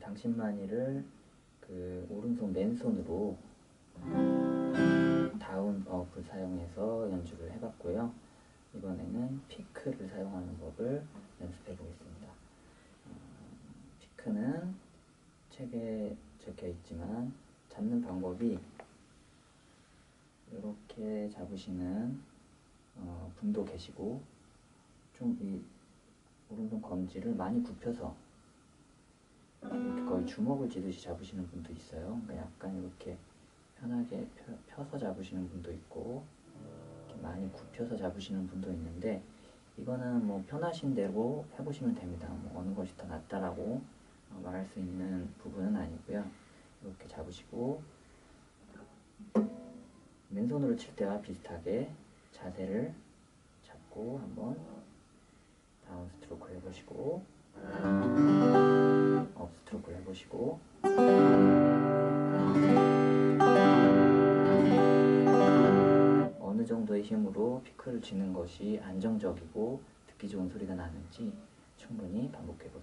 당신만이를 그 오른손 맨손으로 다운 업을 사용해서 연주를 해봤고요. 이번에는 피크를 사용하는 법을 연습해 보겠습니다. 어, 피크는 책에 적혀 있지만 잡는 방법이 이렇게 잡으시는 어, 분도 계시고 좀 이 오른손 검지를 많이 굽혀서 거의 주먹을 쥐듯이 잡으시는 분도 있어요. 그러니까 약간 이렇게 편하게 펴, 펴서 잡으시는 분도 있고 이렇게 많이 굽혀서 잡으시는 분도 있는데 이거는 뭐 편하신 대로 해보시면 됩니다. 뭐 어느 것이 더 낫다라고 어, 말할 수 있는 부분은 아니고요. 이렇게 잡으시고 맨손으로 칠 때와 비슷하게 자세를 잡고 한번 다운 스트로크를 해보시고 어느 정도의 힘으로 피크를 쥐는 것이 안정적이고 듣기 좋은 소리가 나는지 충분히 반복해 보세요.